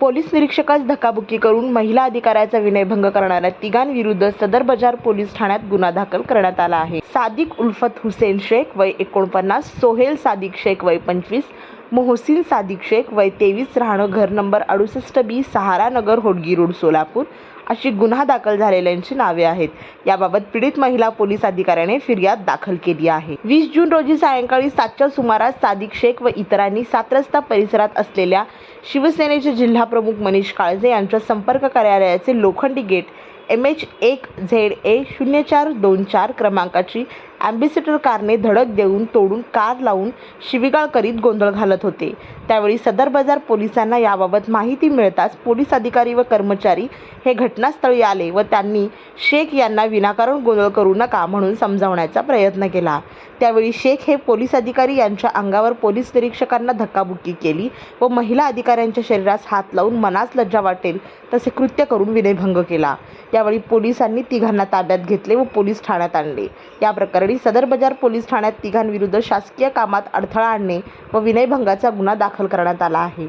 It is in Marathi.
पोलीस निरीक्षकास धक्काबुक्की करून महिला अधिकाऱ्याचा विनयभंग करणाऱ्या तिघांविरुद्ध सदर बाजार पोलीस ठाण्यात गुन्हा दाखल करण्यात आला आहे. सादिक उल्फत हुसेन शेख वय एकोणपन्नास सोहेल सादिक शेख वय पंचवीस मोहसिन सादिक शेख वय तेवीस राहणं घर नंबर अडुसष्ट बी सहारा नगर होडगी रोड सोलापूर अशी गुन्हा दाखल झालेल्यांची नावे आहेत. याबाबत पीडित महिला पोलीस अधिकाऱ्याने फिर्याद दाखल केली आहे. वीस जून रोजी सायंकाळी सातच्या सुमारास सादिक शेख व इतरांनी सात रस्ता परिसरात असलेल्या शिवसेनेचे जिल्हाप्रमुख मनीष काळजे यांच्या संपर्क कार्यालयाचे लोखंडी गेट एम एच एक झेड ए शून्य चार दोन चार क्रमांकाची ॲम्बेसिडर कारने धडक देऊन तोडून कार लावून शिवीगाळ करीत गोंधळ घालत होते. त्यावेळी सदर बाजार पोलिसांना याबाबत माहिती मिळताच पोलीस अधिकारी व कर्मचारी हे घटनास्थळी आले व त्यांनी शेख यांना विनाकारण गोंधळ करू नका म्हणून समजावण्याचा प्रयत्न केला. त्यावेळी शेख हे पोलीस अधिकारी यांच्या अंगावर पोलीस निरीक्षकांना धक्काबुक्की केली व महिला अधिकाऱ्यांच्या शरीरास हात लावून मनास लज्जा वाटेल तसे कृत्य करून विनयभंग केला. यावेळी पोलिसांनी तिघांना ताब्यात घेतले व पोलीस ठाण्यात आणले. या प्रकरणी सदर बाजार पोलीस ठाण्यात तिघांविरुद्ध शासकीय कामात अडथळा आणणे व विनयभंगाचा गुन्हा दाखल करण्यात आला आहे.